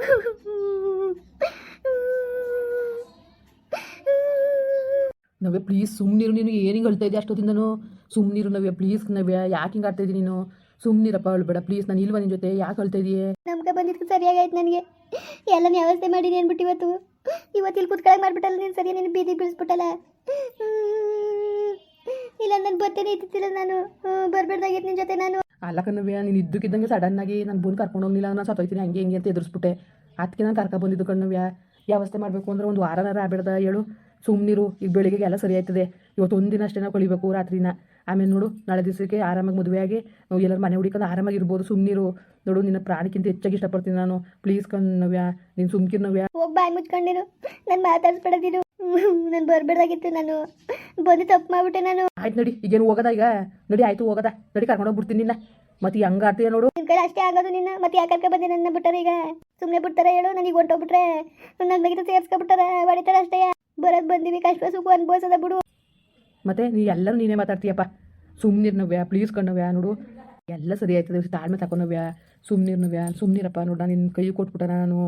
ನವ್ಯ please ಸುಮ್ಮನಿರು ನೀನು, ಏನು ಹೇಳ್ತಾ ಇದೆಯಾ ಅಷ್ಟೊತ್ತಿಂದನು? ಸುಮ್ಮನಿರು ನವ್ಯ ಪ್ಲೀಸ್ ನವ್ಯ, ಯಾಕೆ ಹಿಂಗೆ ಆಡ್ತಾ ನೀನು? ಸುಮ್ಮನಿರಪ್ಪ ಹೇಳ್ಬೇಡ ಪ್ಲೀಸ್ ನಾನು ಇಲ್ವಾ ನಿನ್ನ ಜೊತೆ? ಯಾಕೆ ಹೇಳ್ತಾ ಇದೆಯೇ? ನಮ್ಗೆ ಸರಿಯಾಗಿ ಆಯ್ತು ನನಗೆ. ಎಲ್ಲ ವ್ಯವಸ್ಥೆ ಮಾಡಿದೀನಿ ಅಂದ್ಬಿಟ್ಟು ಇವತ್ತು. ಇವತ್ತು ಇಲ್ಲಿ ಕುತ್ಕೊಳಕ್ಕೆ ಮಾಡ್ಬಿಟ್ಟಲ್ಲ ನೀನು, ಸರಿಯಾಗಿ ನೀನು ಬೀದಿ ಬೀಳಿಸ್ಬಿಟ್ಟಲ್ಲ. ಇಲ್ಲ, ನಾನು ಬರ್ತೇನೆ ಇದ್ದಿದ್ದಿಲ್ಲ ನಾನು. ಬರ್ಬೇಡ್ದಾಗಿತ್ತು ನಿನ್ನ ಜೊತೆ ನಾನು. ಅಲ್ಲ ಕಣ್ಣವ್ಯ ನೀನು ಇದ್ದಕ್ಕಿದ್ದಂಗೆ ಸಡನ್ನಾಗಿ ನಾನು ಬಂದು ಕರ್ಕೊಂಡು ಹೋಗಿಲ್ಲ ನಾನು ಸತ್ತೋಯ್ತೀನಿ. ಹಂಗೆ ಹಿಂಗೆ ಅಂತ ಎದುರಿಸ್ಬಿಟ್ಟೆ ಅದಕ್ಕೆ ನಾನು ಕರ್ಕ ಬಂದಿದ್ದು ಕಣ್ಣವ್ಯ ವ್ಯವಸ್ಥೆ ಮಾಡಬೇಕು ಅಂದ್ರೆ ಒಂದು ವಾರನಾರ ಆಗ್ಬೇಡ್ದ ಹೇಳು. ಸುಮ್ಮನಿರು ಈಗ ಬೆಳಿಗ್ಗೆ ಎಲ್ಲ ಸರಿ ಆಯ್ತದೆ. ಇವತ್ತು ಒಂದು ದಿನ ಅಷ್ಟೇ ನಾವು ಕಳಿಬೇಕು ರಾತ್ರಿನ. ಆಮೇಲೆ ನೋಡು, ನಾಳೆ ದಿವಸಕ್ಕೆ ಆರಾಮಾಗಿ ಮದುವೆಯಾಗಿ ನಾವು ಎಲ್ಲರೂ ಮನೆ ಹುಡುಕೊಂಡು ಆರಾಮಾಗಿ ಇರ್ಬೋದು. ಸುಮ್ಮನಿರು ನೋಡು, ನಿನ್ನ ಪ್ರಾಣಕ್ಕಿಂತ ಹೆಚ್ಚಾಗಿ ಇಷ್ಟಪಡ್ತೀನಿ ನಾನು. ಪ್ಲೀಸ್ ಕಣ್ಣವ್ಯ ನೀನು ಸುಮ್ಕಿರ್ನವ್ಯ ಹೋಗಿ ಬಾಯಿ ಮುಚ್ಕೊಂಡಿರು. ನಾನು ಮಾತಾಡ್ಸ್ಬಿಡೋದಿರು ನಾನು ಬರ್ಬೇಡ್ದಾಗಿತ್ತು ನಾನು ಬಂದು ತಪ್ಪು ಮಾಡ್ಬಿಟ್ಟೆ ನಾನು. ಆಯ್ತು ನೋಡಿ ಈಗೇನು ಹೋಗದ ಈಗ? ನೋಡಿ ಆಯ್ತು ಹೋಗದ. ನೋಡಿ ಕರ್ಕೊಂಡು ಹೋಗ್ಬಿಡ್ತೀನಿ ನಿನ್ನ. ಮತ್ತೆ ಹಂಗ ಆಡ್ತೀಯ ನೋಡು. ನಿನ್ ಕಡೆ ಅಷ್ಟೇ ಆಗೋದು ನಿನ್ನ. ಮತ್ತೆ ಯಾಕೆ ಬಂದೆ ನನ್ನ ಬಿಟ್ಟಾರೆ ಈಗ? ಸುಮ್ಮನೆ ಬಿಡ್ತಾರೆ ಹೇಳು ನನಗೆ ಹೊಂಟೋಗ್ಬಿಟ್ರೆ ನನ್ನ ಬಗ್ಗೆ ಸೇರ್ಸ್ಕೊಬಿಟ್ಟಾರ ಹೊಡಿತಾರೆ ಅಷ್ಟೇ. ಬರೋದು ಬಂದಿವಿ ಕಷ್ಟ ಸುಖ ಅನ್ಭವಿಸೋದ ಬಿಡು. ಮತ್ತೆ ನೀ ಎಲ್ಲರೂ ನೀನೇ ಮಾತಾಡ್ತೀಯಪ್ಪ. ಸುಮ್ಮನಿರ್ ನವ್ಯ ಪ್ಲೀಸ್ ಕಣ್ಣವ್ಯ ನೋಡು. ಎಲ್ಲ ಸರಿ ಆಯ್ತದೆ ತಾಳ್ಮೆ ತಕೊಂಡವ್ಯಾ. ಸುಮ್ಮನಿರ್ ನವ್ಯ ಸುಮ್ಮನಿರಪ್ಪ ನೋಡು ನಾನು ನಿನ್ನ ಕೈ ಕೊಟ್ಬಿಟ್ಟ ನಾನು.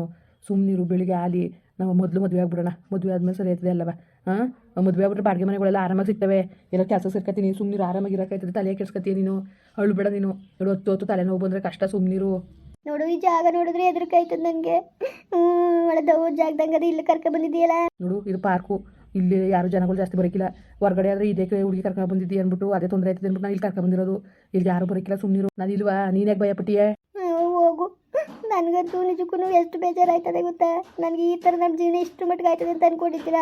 ಸುಮ್ಮನಿರು ಬೆಳಿಗ್ಗೆ ಆಲಿ. ನಾವು ಮೊದಲು ಮದುವೆ ಆಗ್ಬಿಡೋಣ. ಮದುವೆ ಆದ್ಮೇಲೆ ಸರಿ ಆಯ್ತದೆ ಅಲ್ಲವ? ಹಾಂ ಮದುವೆ ಆಗ್ಬಿಟ್ರೆ ಬಾಡಿಗೆ ಮನೆಗಳೆಲ್ಲ ಆರಾಮಾಗಿ ಸಿಗ್ತವೆ. ಎಲ್ಲ ಕೆಲಸ ಸೇರ್ಕತ್ತೀನಿ ಸುಮ್ಮನೆ ಆರಾಮಾಗಿ ಇರೋಕ್ಕಾಯ್ತದೆ ತಲೆ ಕೆಡ್ಸ್ಕತ್ತೀಯ ನೀನು? ಅಳ್ಬೇಡ ನೀನು. ಎರಡು ಹೊತ್ತು ಹೊತ್ತು ತಲೆನೋವು ಬಂದರೆ ಕಷ್ಟ ಸುಮ್ಮನಿರು ನೋಡು ಈ ಜಾಗ ನೋಡಿದ್ರೆ ಹೆದರಿಕಾಯ್ತದ ನನಗೆ. ಹ್ಞೂ ಜಾಗದಂಗೆ ಅದು ಇಲ್ಲಿ ಕರ್ಕೊ ಬಂದಿದ್ದೀಯಲ್ಲ? ನೋಡು ಇದು ಪಾರ್ಕು. ಇಲ್ಲಿ ಯಾರು ಜನಗಳು ಜಾಸ್ತಿ ಬರೋಕ್ಕಿಲ್ಲ ಹೊರಗಡೆ ಆದರೆ ಇದಕ್ಕೆ ಹುಡುಗಿ ಕರ್ಕೊಂಡು ಬಂದಿದ್ದೀ ಅಂದ್ಬಿಟ್ಟು ಅದೇ ತೊಂದರೆ ಆಯ್ತದೆ ಅಂದ್ಬಿಟ್ಟು ನಾನು ಇಲ್ಲಿ ಕರ್ಕೊಂಡು ಬಂದಿರೋದು. ಇಲ್ಲಿ ಯಾರು ಬರೋಕ್ಕಿಲ್ಲ ಸುಮ್ಮನಿರು ನಾನು ಇಲ್ವಾ? ನೀನೇ ಭಯಪಟ್ಟಿಯೇ? ನನಗಂತೂ ನಿಜಕ್ಕೂ ಎಷ್ಟು ಬೇಜಾರಾಯ್ತದೆ ಗೊತ್ತಾ? ನನಗೆ ಈ ಥರ ನಮ್ಮ ಜೀವನ ಇಷ್ಟು ಮಟ್ಟಿಗೆ ಆಯ್ತದೆ ಅಂತ ಅಂದ್ಕೊಂಡಿದ್ದೀರ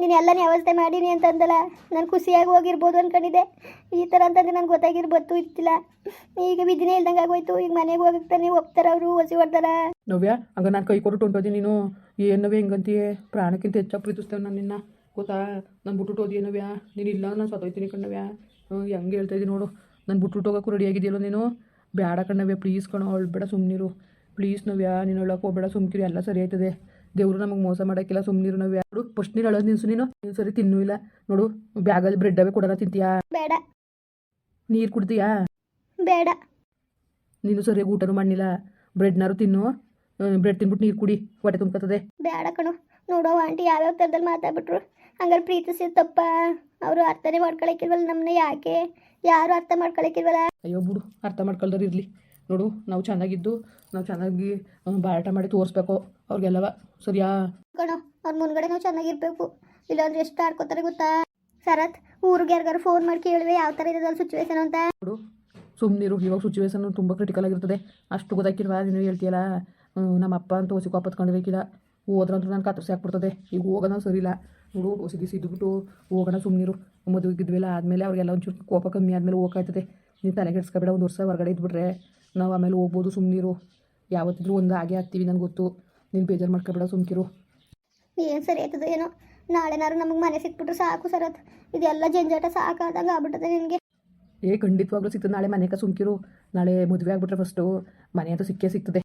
ನೀನು ಎಲ್ಲ ವ್ಯವಸ್ಥೆ ಮಾಡೀನಿ ಅಂತ ಅಂದಲ್ಲ ನಾನು ಖುಷಿಯಾಗಿ ಹೋಗಿರ್ಬೋದು ಅಂದ್ಕೊಂಡಿದ್ದೆ ಈ ಥರ ಅಂತಂದ್ರೆ ನನಗೆ ಗೊತ್ತಾಗಿರ್ಬೋದು ಇತ್ತಿಲ್ಲ ಈಗ ವಿಧಿನೇ ಇಲ್ದಂಗೆ ಆಗೋಯ್ತು. ಈಗ ಮನೆಗೆ ಹೋಗ್ತಾನೆ ಒಪ್ತಾರ ಅವರು, ಹೊಸಿ ಹೊಡ್ತಾರ ನವ್ಯ, ಹಂಗ ನಾನು ಕೈ ಕೊಟ್ಟು ಹೊಂಟೋದಿ ನೀನು. ಏನವೇ ಹೆಂಗಂತೀಯ? ಪ್ರಾಣಕ್ಕಿಂತ ಹೆಚ್ಚಾಗಿ ಪ್ರೀತಿಸ್ತೇವೆ ನಾನು ನಿನ್ನ. ಗೊತ್ತಾ? ನಾನು ಬಿಟ್ಬಿಟ್ಟು ಹೋದಿ ಏನವ್ಯಾ ನೀನು ಇಲ್ಲ ನಾನು ಸತ್ತೋಯ್ತೀನಿ ಕಣ್ಣವ್ಯಾ. ಹೆಂಗೆ ಹೇಳ್ತಾ ಇದ್ದೀನಿ ನೋಡು. ನಾನು ಬಿಟ್ಬಿಟ್ಟು ಹೋಗೋಕ್ಕೂ ರೆಡಿ ನೀನು? ಬೇಡ ಕಣ್ಣವ್ಯ ಪ್ಲೀಸ್ ಕಣೋ ಬೇಡ ಸುಮ್ಮನಿರು ಪ್ಲೀಸ್ ನವ್ಯ ನೀನು ಹೇಳಕ್ಕೆ ಹೋಗ್ಬೇಡ ಸುಮ್ಕಿರಿ ಎಲ್ಲ ಸರಿ ಆಯ್ತದೆ. ದೇವರು ನಮಗೆ ಮೋಸ ಮಾಡೋಕ್ಕಿಲ್ಲ ಸುಮ್ಮನಿರು ನವ್ಯ. ನೋಡು ಫಸ್ಟ್ ನೀರು ಹೇಳೋದು ನಿನ್ಸು ನೀನು. ನೀನು ಸರಿ ತಿನ್ನೂ ಇಲ್ಲ. ನೋಡು ಬ್ಯಾಗಲ್ಲಿ ಬ್ರೆಡ್ ಅವೇ ಕೊಡೋಣ ತಿಂತೀಯಾ? ಬೇಡ. ನೀರು ಕುಡ್ತೀಯಾ? ಬೇಡ. ನೀನು ಸರಿಯಾಗಿ ಊಟನೂ ಮಾಡಿಲ್ಲ ಬ್ರೆಡ್ನಾರು ತಿನ್ನು. ಬ್ರೆಡ್ ತಿನ್ಬಿಟ್ಟು ನೀರು ಕುಡಿ. ಹೊಟ್ಟೆ ತುಂಬ್ಕೊತದೆ ಬೇಡ ಕಣು. ನೋಡೋ ಆಂಟಿ ಯಾವ್ಯಾವ ಥರದಲ್ಲಿ ಮಾತಾಡ್ಬಿಟ್ರು. ಹಂಗಾರೆ ಪ್ರೀತಿಸಿ ತಪ್ಪ ಅವರು ಅರ್ಥನೇ ಮಾಡ್ಕೊಳಕ್ಕಿಲ್ವಲ್ಲ ನಮ್ಮನ್ನ ಯಾಕೆ? ಯಾರು ಅರ್ಥ ಮಾಡ್ಕೊಳಕ್ಕಿಲ್ವಲ್ಲ? ಅಯ್ಯೋ ಬಿಡು. ಅರ್ಥ ಮಾಡ್ಕೊಳ್ದವ್ರು ಇರಲಿ. ನೋಡು ನಾವು ಚೆನ್ನಾಗಿದ್ದು ನಾವು ಚೆನ್ನಾಗಿ ಬಾರಾಟ ಮಾಡಿ ತೋರಿಸ್ಬೇಕು ಅವ್ರಿಗೆಲ್ಲವ. ಸರಿಯಾ? ಕಣ ಅವ್ರ ಮುಂದ್ಗಡೆ ನಾವು ಚೆನ್ನಾಗಿರ್ಬೇಕು. ಇಲ್ಲಾಂದ್ರೆ ಎಷ್ಟು ಆಡ್ಕೋತಾರೆ ಗೊತ್ತಾ? ಶರತ್ ಊರಿಗೆ ಯಾರಿಗಾರು ಫೋನ್ ಮಾಡಿ ಕೇಳಿವೆ ಯಾವ ಥರ ಇರೋದಲ್ಲ ಸಿಚುವೇಶನ್ ಅಂತ. ನೋಡು ಸುಮ್ಮನಿರು ಇವಾಗ ಸಿಚುವೇಶನ್ ತುಂಬ ಕ್ರಿಟಿಕಲ್ ಆಗಿರ್ತದೆ. ಅಷ್ಟು ಗೊತ್ತಾಕಿರುವ ನೀನು ಹೇಳ್ತೀಯಲ್ಲ? ನಮ್ಮ ಅಪ್ಪ ಅಂತ ಹೊಸಿ ಕಾಪತ್ಕೊಂಡಿರಕ್ಕಿಲ್ಲ ಹೋದ್ರಂತೂ ನಾನು ಕತ್ತರಿಸಿ ಹಾಕ್ಬಿಡ್ತದೆ ಈಗ ಹೋಗೋಣ ಸರಿ ಇಲ್ಲ ನೋಡು ಹೊಸಿ ದಿವಸ ಇದ್ಬಿಟ್ಟು ಹೋಗೋಣ ಸುಮ್ಮನಿರು ಮದುವೆಗಿದ್ವಿಲ್ಲ ಆದಮೇಲೆ ಅವ್ರಿಗೆಲ್ಲ ಒಂಚೂರು ಕೋಪ ಕಮ್ಮಿ ಆದಮೇಲೆ ಹೋಗ್ಕಾಯ್ತದೆ. ನೀನು ತಲೆಗೆಡ್ಸ್ಕೊಬೇಡ ಒಂದು ವರ್ಷ ಹೊರಗಡೆ ಇದ್ಬಿಟ್ರೆ. ನಾವು ಆಮೇಲೆ ಹೋಗ್ಬೋದು ಸುಮ್ಮನಿರು ಯಾವತ್ತಿದ್ರೂ ಒಂದು ಹಾಗೆ ಆಗ್ತೀವಿ ನನಗೆ ಗೊತ್ತು. ನೀನು ಬೇಜಾರು ಮಾಡ್ಕೊಬೇಡ ಸುಮ್ಕಿರು. ಏನು ಸರಿ ಆಯ್ತದ ಏನೋ. ನಾಳೆನಾರು ನಮಗೆ ಮನೆ ಸಿಕ್ಬಿಟ್ರೆ ಸಾಕು ಸರತ್. ಇದೆಲ್ಲ ಜಂಜಾಟ ಸಾಕಾದಾಗ ಆಗ್ಬಿಟ್ಟದೆ ನಿನಗೆ. ಏ ಖಂಡಿತವಾಗ್ಲೂ ಸಿಗ್ತದೆ ನಾಳೆ ಮನೆಗೆ ಸುಮ್ಕಿರು. ನಾಳೆ ಮದುವೆ ಆಗ್ಬಿಟ್ರೆ ಫಸ್ಟು ಮನೆ ಅಂತೂ ಸಿಕ್ಕೇ ಸಿಗ್ತದೆ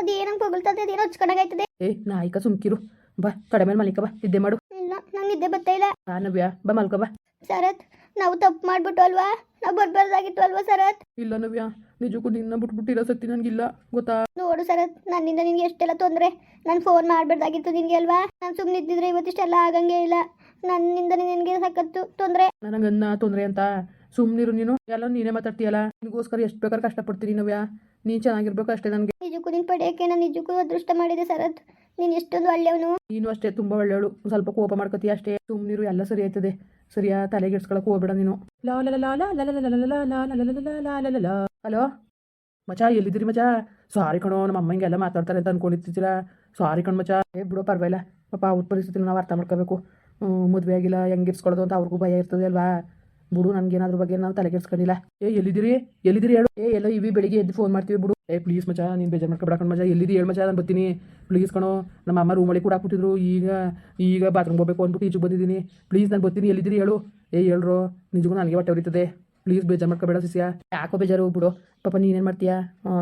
ಅದೇನಂಗೆ ಪೊಗಳ್ತದೆ ಅದೇನೋ ಹಚ್ಕೊಂಡಾಗೈತದೆ ಏ ನಾಯಿಕ ಸುಮ್ಕಿರು. ಬಾ ಕಡೆ ಮೇಲೆ ಮಲಿಕ ಬಾ. ನಿದ್ದೆ ಮಾಡು. ಇಲ್ಲ ನಂಗೆ ನಿದ್ದೆ ಬರ್ತಾ ಇಲ್ಲ. ನವ್ಯ ಬಾ ಮಲ್ಕೋ ಬಾ. ಶರತ್ ನಾವು ತಪ್ಪು ಮಾಡ್ಬಿಟ್ಟು ಅಲ್ವಾ? ನಾವು ಬರ್ಬಾರ್ದಾಗಿತ್ತು ಅಲ್ವಾ ಸರತ್? ಇಲ್ಲ ನವ್ಯ ನಿಜಕ್ಕೂ ನಿನ್ನ ಬಿಟ್ಬಿಟ್ಟಿರೋ ಸತ್ತಿ ನನಗಿಲ್ಲ ಗೊತ್ತಾ? ನೋಡು ಸರತ್ ನನ್ನಿಂದ ನಿನ್ಗೆ ಎಷ್ಟೆಲ್ಲ ತೊಂದರೆ? ನಾನು ಫೋನ್ ಮಾಡ್ಬಾರ್ದಾಗಿತ್ತು ನಿನ್ಗೆ ಅಲ್ವಾ? ನಾನು ಸುಮ್ಮನೆ ಇದ್ದಿದ್ರೆ ಇವತ್ತಿಷ್ಟೆಲ್ಲ ಆಗಂಗೆ ಇಲ್ಲ. ನನ್ನಿಂದ ನಿನಗೆ ತೊಂದ್ರೆ ತೊಂದರೆ. ಅನ್ನ ತೊಂದರೆ ಅಂತ? ಸುಮ್ಮನಿರು ನೀನು. ಎಲ್ಲ ನೀನೇ ಮಾತಾಡ್ತೀಯಲ್ಲ? ನಿನಗೋಸ್ಕರ ಎಷ್ಟು ಬೇಕಾದ್ರೆ ಕಷ್ಟಪಡ್ತೀನಿ ನವ್ಯ. ನೀನ್ ಚೆನ್ನಾಗಿರ್ಬೇಕು ಅಷ್ಟೇ ನನಗೆ. ನಿಜಕ್ಕೂ ನಿನ್ ಪಡೆಯಕ್ಕೆ ನಾನು ನಿಜಕ್ಕೂ ಅದೃಷ್ಟ ಮಾಡಿದೆ ಸರತ್. ನೀನು ಎಷ್ಟೊಂದು ಒಳ್ಳೆಯವನು. ನೀನು ಅಷ್ಟೇ ತುಂಬಾ ಒಳ್ಳೆಯವಳು. ಸ್ವಲ್ಪ ಕೋಪ ಮಾಡ್ಕೋತೀಯ ಅಷ್ಟೇ. ಸುಮ್ಮನಿರು ಎಲ್ಲ ಸರಿ ಆಯ್ತದೆ. ಸರಿಯಾ ತಲೆಗೆಡ್ಸ್ಕೊಳಕ್ಕೆ ಹೋಗ್ಬೇಡ ನೀನು ಹಲೋ ಮಚಾ ಎಲ್ಲಿದ್ದೀರಿ ಮಚಾ ಸಾರಿ ಕಣೋ ನಮ್ಮ ಅಮ್ಮಂಗೆಲ್ಲ ಮಾತಾಡ್ತಾರೆ ಅಂತ ಅನ್ಕೊಂಡಿರ್ತಿದ್ದೀರಾ ಸಾರಿ ಕಣ್ ಮಚಾ ಏ ಬಿಡು ಪರವಾಗಿಲ್ಲ ಪಾಪ ಅವ್ರ ಪರಿಸ್ಥಿತಿನ ನಾವು ಅರ್ಥ ಮಾಡ್ಕೋಬೇಕು ಮದುವೆ ಆಗಿಲ್ಲ ಹೆಂಗೆ ಇರ್ಸ್ಕೊಳ್ಳೋದು ಅಂತ ಅವ್ರಿಗೂ ಭಯ ಇರ್ತದೆ ಅಲ್ವಾ ಬಿಡು ಏನಾದ್ರ ಬಗ್ಗೆ ನಾವು ತಲೆಗೆಡ್ಸ್ಕೊಂಡಿಲ್ಲ ಏ ಎಲ್ಲಿದ್ದೀರಿ ಎಲ್ಲಿದ್ದೀರಿ ಹೇಳು ಏ ಎಲ್ಲೋ ಇವಿ ಬೆಳಿಗ್ಗೆ ಎದ್ದು ಫೋನ್ ಮಾಡ್ತೀವಿ ಬಿಡು ಏ ಪ್ಲೀಸ್ ಮಚ ನೀನು ಬೇಜಾರು ಮಾಡ್ಕೊಬೇಡ ಮಜಾ ಎಲ್ಲಿದ್ದೀರಿ ಹೇಳು ಮಚ ನಾನು ಬರ್ತೀನಿ. ಪ್ಲೀಸ್ ಕಣೋ, ನಮ್ಮ ಅಮ್ಮ ರೂಮಲ್ಲಿ ಕೂಡ ಹಾಕ್ಬಿಟ್ಟಿದ್ರು ಈಗ ಈಗ ಬಾತ್ರೂಮ್ ಹೋಗ್ಬೇಕು ಅಂದ್ಬಿಟ್ಟು ಈಚೆಗೆ ಬಂದಿದ್ದೀನಿ. ಪ್ಲೀಸ್ ನಾನು ಬರ್ತೀನಿ, ಎಲ್ಲಿದ್ದೀರಿ ಹೇಳು. ಏ, ಹೇಳ್ರು, ನಿಜಕ್ಕೂ ನನಗೆ ಹೊಟ್ಟೆ ಉರಿತದೆ. ಪ್ಲೀಸ್ ಬೇಜಾರು ಮಾಡ್ಕೋಬೇಡ ಸಿಸಿಯ ಯಾಕೋ ಬೇಜಾರು ಬಿಡು. ಪಾಪ ನೀನೇನು ಮಾಡ್ತೀಯಾ?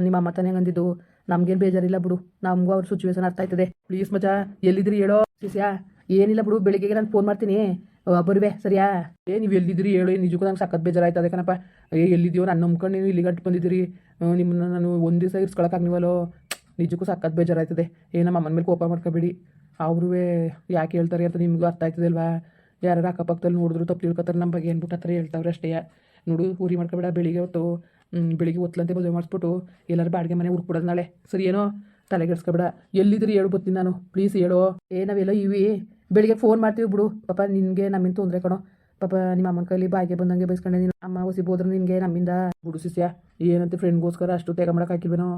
ನಿಮ್ಮ ಅಮ್ಮ ತಾನೇ ಅಂದಿದ್ದು ನಮ್ಗೇನು ಬೇಜಾರಿಲ್ಲ ಬಿಡು. ನಮಗೂ ಅವ್ರ ಸಿಚುವೇಶನ್ ಅರ್ಥ ಆಯ್ತದೆ. ಪ್ಲೀಸ್ ಮಚ ಎಲ್ಲಿದ್ದೀರಿ ಹೇಳೋ ಸಿಸಿಯ ಏನಿಲ್ಲ ಬಿಡು, ಬೆಳಿಗ್ಗೆಗೆ ನಾನು ಫೋನ್ ಮಾಡ್ತೀನಿ. ಬರುವೆ ಸರಿಯಾ? ಏ ನೀವು ಎಲ್ಲಿದ್ದೀರಿ? ಹೇಳು ನಿಜಕ್ಕೂ ನಂಗೆ ಸಖತ್ ಅದೇ ಕಣಪ್ಪ ಏ ಎಲ್ಲಿದ್ದೀಯೋ ನಾನು ನಂಬ್ಕೊಂಡು ನೀವು ಇಲ್ಲಿ ಗಂಟು ಬಂದಿದ್ದೀರಿ. ನಿಮ್ಮನ್ನ ನಾನು ಒಂದು ದಿವಸ ಇರ್ಸ್ಕೊಳಕ್ಕಾಗ್ನಿವಲ್ಲೋ ನಿಜಕ್ಕೂ ಸಖತ್ ಬೇಜಾರಾಯ್ತದೆ. ಏ ನಮ್ಮ ಅಮ್ಮನ ಮೇಲೆ ಕೋಪ ಮಾಡ್ಕೋಬೇಡಿ. ಅವ್ರೂ ಯಾಕೆ ಹೇಳ್ತಾರೆ ಅಂತ ನಿಮಗೂ ಅರ್ಥ ಆಯ್ತದೆ ಅಲ್ವಾ ಯಾರು ಅಕ್ಕಪಕ್ಕದಲ್ಲಿ ನೋಡಿದ್ರು ತಪ್ಪು ತಿಳ್ಕೊತಾರೆ ನಮ್ಮ ಬಗ್ಗೆ ಅಂದ್ಬಿಟ್ಟು ಹತ್ರ ಹೇಳ್ತಾವ್ರೆ ಅಷ್ಟೇ. ನೋಡು ಊರಿ ಮಾಡ್ಕೊಬೇಡ ಬೆಳಿಗ್ಗೆ ಹೊತ್ತು ಬೆಳಿಗ್ಗೆ ಹೊತ್ತಲಂತೆ ಮದುವೆ ಮಾಡಿಸ್ಬಿಟ್ಟು ಎಲ್ಲರೂ ಬಾಡಿಗೆ ಮನೆ ಹುಡ್ಕೊಡೋದು ನಾಳೆ. ಸರಿ ಏನೋ ತಲೆಗೆಡ್ಸ್ಕೊಬೇಡ. ಎಲ್ಲಿದ್ದೀರಿ? ಹೇಳು ಬರ್ತೀನಿ ನಾನು. ಪ್ಲೀಸ್ ಹೇಳೋ. ಏ ನಾವೆಲ್ಲ ಇವಿ. ಬೆಳಿಗ್ಗೆ ಫೋನ್ ಮಾಡ್ತೀವಿ ಬಿಡು ಪಾಪ ನಿನಗೆ ನಮ್ಮಿಂದ ತೊಂದರೆ ಕಣೋ. ಪಾಪ ನಿಮ್ಮ ಅಮ್ಮನ ಕೈಲಿ ಬಾಯಿಗೆ ಬಂದಂಗೆ ಬೈಸ್ಕೊಂಡೆ ನೀನು. ಅಮ್ಮ ಹೊಸಿಬೋದ್ರೆ ನಿನಗೆ ನಮ್ಮಿಂದ ಬಿಡು ಸಿಸ್ಯ ಏನಂತೆ ಫ್ರೆಂಡ್ಗೋಸ್ಕರ ಅಷ್ಟು ತೆಗ ಮಾಡಕ್ಕೆ ಹಾಕಿಲ್ವೇನೋ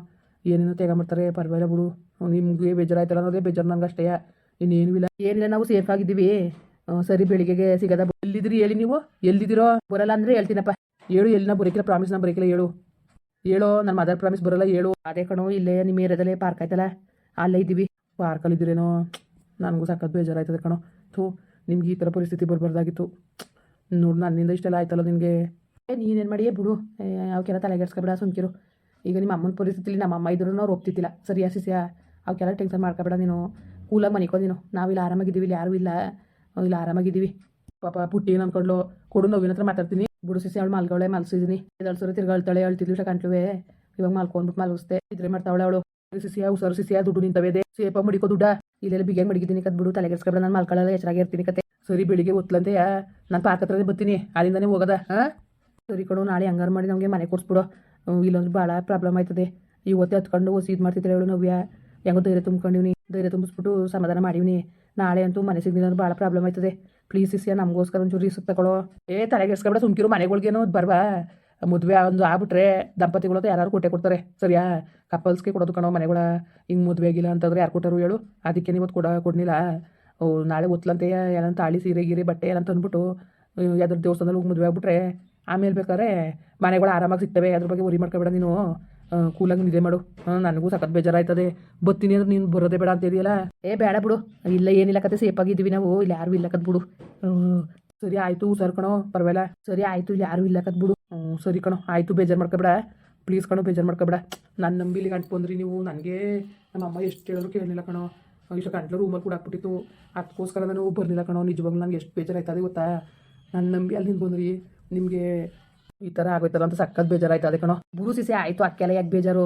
ಏನೇನೋ ತೆಗ ಮಾಡ್ತಾರೆ ಪರವಾಗಿಲ್ಲ ಬಿಡು. ನಿಮಗೆ ಬೇಜಾರಾಯ್ತಲ್ಲ ಅನ್ನೋದೇ ಬೇಜಾರು ನಂಗೆ ಅಷ್ಟೇ. ಇನ್ನೇನು ಇಲ್ಲ. ಏನಿಲ್ಲ ನಾವು ಸೇಫ್ ಆಗಿದ್ದೀವಿ. ಸರಿ ಬೆಳಿಗ್ಗೆಗೆ ಸಿಗದ ಎಲ್ಲಿದ್ದೀರಿ ಹೇಳಿ ನೀವು? ಎಲ್ಲಿದ್ದೀರೋ? ಬರಲ್ಲ ಅಂದರೆ ಹೇಳ್ತೀನಪ್ಪ. ಹೇಳು ಎಲ್ಲಿ ನಾ ಬರೀಕಿಲ್ಲ ಪ್ರಾಮಿಸ್ ನಾ ಬರೀಕಿಲ್ಲ ಹೇಳು. ಹೇಳೋ ನನ್ನ ಮದರ್ ಪ್ರಾಮಿಸ್ ಬರಲ್ಲ ಹೇಳು. ಅದೇ ಕಣೋ ಇಲ್ಲೇ ನಿಮ್ಮ ಏರಿಯಾದಲ್ಲೇ ಪಾರ್ಕ್ ಆಯ್ತಲ್ಲ? ಅಲ್ಲೇ ಇದ್ದೀವಿ. ಪಾರ್ಕಲ್ಲಿ ಇದ್ದೀರೇನೋ ನನಗೂ ಸಖತ್ ಬೇಜಾರಾಯ್ತದೆ ಕಣೋ. ಥೂ, ನಿಮ್ಗೆ ಈ ಥರ ಪರಿಸ್ಥಿತಿ ಬರಬಾರ್ದಾಗಿತ್ತು. ನೋಡು ನನ್ನಿಂದ ಇಷ್ಟೆಲ್ಲ ಆಯ್ತಲ್ಲ ನಿನಗೆ? ನೀನೇನು ಮಾಡಿಯೇ ಬಿಡು. ಅವಕ್ಕೆಲ್ಲ ತಲೆಗೆಡ್ಸ್ಕೊಬೇಡ, ಸುಮ್ಕಿರು. ಈಗ ನಿಮ್ಮ ಅಮ್ಮನ ಪರಿಸ್ಥಿತಿಲಿ ನಮ್ಮ ಅಮ್ಮ ಇದ್ರು ಅವ್ರು ಒಪ್ತಿತ್ತಿಲ್ಲ ಸರಿಯಾ ಸಿಸಿಯಾ ಅವಕ್ಕೆಲ್ಲ ಟೆನ್ಷನ್ ಮಾಡ್ಕೊಬೇಡ ನೀನು. ಕೂಲಾಗಿ ಮನಿಕೋ ನೀನು. ನಾವಿಲ್ಲ ಆರಾಮಾಗಿದ್ದೀವಿ, ಇಲ್ಲಿ ಯಾರೂ ಇಲ್ಲ. ಇಲ್ಲ ಆರಾಮಾಗಿದ್ದೀವಿ. ಪಾಪ, ಪುಟ್ಟಿ ಏನು ಅಂದ್ಕೊಂಡು ಕೊಡು ನೋವಿನ ಹತ್ರ ಮಾತಾಡ್ತೀನಿ. ಬಿಡು ಸಿಸಿ ಅವಳು ಮಲ್ಗವಳೆ ಮಲ್ಸಿದ್ದೀನಿ ಇದಳ್ಸರು ತಿರ್ಗಾಳ್ತಾಳೆ ಅಳ್ತಿದ್ಲು, ಇಷ್ಟ ಕಂಟ್ಲುವೆ ಇವಾಗ ಮಲ್ಕೊಂಡ್ಬಿಟ್ಟು ಮಲಗಿಸ್ತೆ. ಇದ್ರೆ ಮಾಡ್ತಾವಳೆ ಅವಳು. ಸಿಸಿಯ ಉಸರು ಸಿಸಿಯ, ದುಡ್ಡು ನಿಂತವೆ ಸೇಪ ಮುಡಿಕೋ, ದುಡ್ಡ. ಇಲ್ಲೆಲ್ಲ ಬಿಗಿಯಾಗಿ ಮಡಗಿದ್ದೀನಿ, ಕತ್ ಬಿಡು ತಲೆಗೆಡ್ಸ್ಕೊಬೇಡ ನಾನು ಮಲ್ಕೊಳ್ಳಲ್ಲ ಎಚ್ಚರಾಗಿ ಇರ್ತೀನಿ ಕತೆ. ಸರಿ ಬೆಳಿಗ್ಗೆ ಒತ್ಲಂತೆ ನಾನು ಪಾರ್ಕ್ ಹತ್ರ ಬರ್ತೀನಿ, ಅಲ್ಲಿಂದನೇ ಹೋಗೋದ ಹಾಂ ಸರಿ ಕಣು ನಾಳೆ ಹಂಗಾರು ಮಾಡಿ ನಮಗೆ ಮನೆ ಕೊಡಿಸ್ಬಿಡು. ಇಲ್ಲೊಂದು ಭಾಳ ಪ್ರಾಬ್ಲಮ್ ಆಯ್ತದೆ. ಇವತ್ತೇ ಹತ್ಕೊಂಡು ಹೊಸಿ ಇದು ಮಾಡ್ತಿದ್ರೆ ಹೇಳು ನವ್ಯ. ಹೆಂಗೋ ಧೈರ್ಯ ತುಂಬ್ಕೊಂಡಿವ್ನಿ, ಧೈರ್ಯ ತುಂಬಿಸ್ಬಿಟ್ಟು ಸಮಾಧಾನ ಮಾಡೀವ್ನಿ. ನಾಳೆ ಅಂತೂ ಮನೆ ಸಿಗ್ಲಿಲ್ಲ ಭಾಳ ಪ್ರಾಬ್ಲಮ್ ಆಯ್ತದೆ. ಪ್ಲೀಸ್ ಇಸ್ಯ ನಮಗೋಸ್ಕರ ಒಂಚೂರು ರಿಸ್ಕ್ ತಗೊಳ್ಳೋ ಏ ತಲೆಗೆಡ್ಸ್ಕೊಬೇಡ ಸುಮ್ಕಿರು ಮನೆಗಳಿಗೇನೋ ಬರ್ವಾ. ಮದುವೆ ಒಂದು ಆಗ್ಬಿಟ್ರೆ ದಂಪತಿಗಳು ಅಂತ ಯಾರು ಕೊಟ್ಟೆ ಕೊಡ್ತಾರೆ. ಸರಿಯಾ? ಕಪಲ್ಸ್ಗೆ ಕೊಡೋದು ಕಣೋ ಮನೆಗಳ. ಹಿಂಗೆ ಮದುವೆ ಆಗಿಲ್ಲ ಅಂತಂದ್ರೆ ಯಾರು ಕೊಟ್ಟರು ಹೇಳು. ಅದಕ್ಕೆ ನೀವು ಕೊಡ ಕೊಡ್ಲಿಲ್ಲ ನಾಳೆ ಒತ್ತಲಂತೆ ಏನಂತ ತಾಳಿ ಸೀರೆ ಗೀರೆ ಬಟ್ಟೆ ಏನಂತ ಅಂದ್ಬಿಟ್ಟು ಯಾವ್ದಾದ್ರು ದೇವಸ್ಥಾನದಲ್ಲಿ ಹೋಗಿ ಮದುವೆ ಆಗ್ಬಿಟ್ರೆ ಆಮೇಲೆ ಬೇಕಾದ್ರೆ ಮನೆಗಳು ಆರಾಮಾಗಿ ಸಿಗ್ತವೆ. ಅದ್ರ ಬಗ್ಗೆ ಉರಿ ಮಾಡ್ಕೋಬೇಡ ನೀನು. ಕೂಲಾಗಿ ನಿದ್ದೆ ಮಾಡು. ನನಗೂ ಸಖತ್ ಬೇಜಾರಾಯ್ತದೆ. ಬತ್ತೀನಿ ಅಂದ್ರೆ ನೀನು ಬರೋದೇ ಬೇಡ ಅಂತ ಇದೆಯಲ್ಲ ಏ ಬೇಡ ಬಿಡು. ಇಲ್ಲ, ಏನಿಲ್ಲ ಕತೆ ಸೇಫ್ ಆಗಿದ್ದೀವಿ ನಾವು. ಇಲ್ಲಿ ಯಾರು ಇಲ್ಲ ಕತ್ ಬಿಡು. ಸರಿ, ಆಯಿತು ಸರ್ ಕಣೋ. ಪರವಾಗಿಲ್ಲ. ಸರಿ, ಆಯಿತು, ಇಲ್ಲಿ ಯಾರು ಇಲ್ಲ ಕತ್ ಬಿಡು. ಸರಿ ಕಣೋ, ಆಯಿತು, ಬೇಜಾರು ಮಾಡ್ಕೊಬೇಡ. ಪ್ಲೀಸ್ ಕಣೋ, ಬೇಜಾರು ಮಾಡ್ಕೊಬೇಡ. ನನ್ನ ನಂಬಿಲಿ ಗಂಟು ಬಂದ್ರಿ ನೀವು ನನಗೆ ನಮ್ಮ ಅಮ್ಮ ಎಷ್ಟು ಹೇಳಿದ್ರು ಕೇಳಲಿಲ್ಲ ಕಣೋ. ಇಷ್ಟು ಗಂಟ್ಲು ರೂಮಲ್ಲಿ ಕೂಡ ಹಾಕ್ಬಿಟ್ಟಿತ್ತು. ಅದಕ್ಕೋಸ್ಕರ ನಾನು ಬರಲಿಲ್ಲ ಕಣೋ. ನಿಜವಾಗ್ಲೂ ನಂಗೆ ಎಷ್ಟು ಬೇಜಾರಾಯ್ತದೆ ಗೊತ್ತಾ? ನನ್ನ ನಂಬಿ ಅಲ್ಲಿ ನಿಂತು ಬಂದ್ರಿ. ನಿಮಗೆ ಈ ಥರ ಆಗೋಯ್ತಲ್ಲ ಅಂತ ಸಕ್ಕತ್ ಬೇಜಾರಾಯ್ತದೆ ಕಣೋ. ಬುರು ಸಿಸಿ ಆಯಿತು, ಅಕ್ಕೆಲ್ಲ ಯಾಕೆ ಬೇಜಾರು?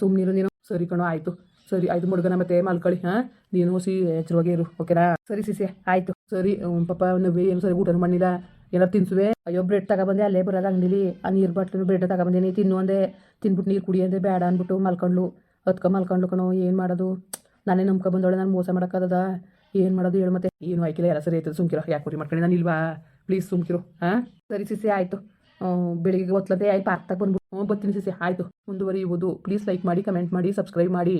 ಸುಮ್ಮನಿರು ನೀನು. ಸರಿ ಕಣೋ, ಆಯಿತು. ಸರಿ, ಆಯ್ತು ಮುಡ್ಗನ ಮತ್ತೆ ಮಲ್ಕೊಳ್ಳಿ, ಹಾಂ? ನೀನು ಸಿ ಎಚ್ಚರವಾಗಿ ಇರು ಓಕೆನಾ ಸರಿ ಸಿಸಿ, ಆಯಿತು. ಸರಿ ಪಾಪ ನಾವು ಏನು ಸರಿ ಊಟನೂ ಮಾಡಿಲ್ಲ ಏನಾರು ತಿನ್ಸುವೆ. ಅಯ್ಯೋ ಬ್ರೆಡ್ ತಗೊಬಂದೆ, ಅಲ್ಲೇ ಬರೋದು ಅಂಗಡಿಲಿ. ಆ ನೀರು ಬಾಟ್ಲು ಬ್ರೆಡ್ ತಗೊಬಂದೇನಿ ತಿನ್ನು ಅಂದೆ. ತಿನ್ಬಿಟ್ಟು ನೀರು ಕುಡಿ ಅಂದೆ, ಬೇಡ ಅಂದ್ಬಿಟ್ಟು ಮಲ್ಕೊಂಡ್ಲು ಅದ್ಕ ಮಲ್ಕೊಂಡ್ಲು ಕಣೋ, ಏನು ಮಾಡೋದು? ನಾನೇ ನಂಬ್ಕೊ ಬಂದೊಳೆ ನಾನು ಮೋಸ ಮಾಡೋಕ್ಕಾಗದ ಏನು ಮಾಡೋದು ಹೇಳು ಮತ್ತೆ. ಏನು ಆಯ್ಕಿಲ್ಲ, ಎಲ್ಲ ಸರಿ ಆಯ್ತದೆ, ಸುಮ್ಕಿರೋ. ಯಾಕೆ ಕುರಿ ಮಾಡ್ಕೊಂಡು? ನಾನು ಇಲ್ವಾ? ಪ್ಲೀಸ್ ಸುಮ್ಕಿರು ಹಾಂ ಸರಿ ಸಿಸಿ ಆಯಿತು. ಬೆಳಿಗ್ಗೆ ಗೊತ್ತಲತ್ತೆ ಆಯ್ತು ಪಾರ್ಕ್ ತಗೊಂಡ್ಬಿಟ್ಟು ಹ್ಞೂ ಬರ್ತೀನಿ ಸಿಸಿ ಆಯಿತು. ಮುಂದುವರಿಯುವುದು. ಪ್ಲೀಸ್ ಲೈಕ್ ಮಾಡಿ ಕಮೆಂಟ್ ಮಾಡಿ ಸಬ್ಸ್ಕ್ರೈಬ್ ಮಾಡಿ.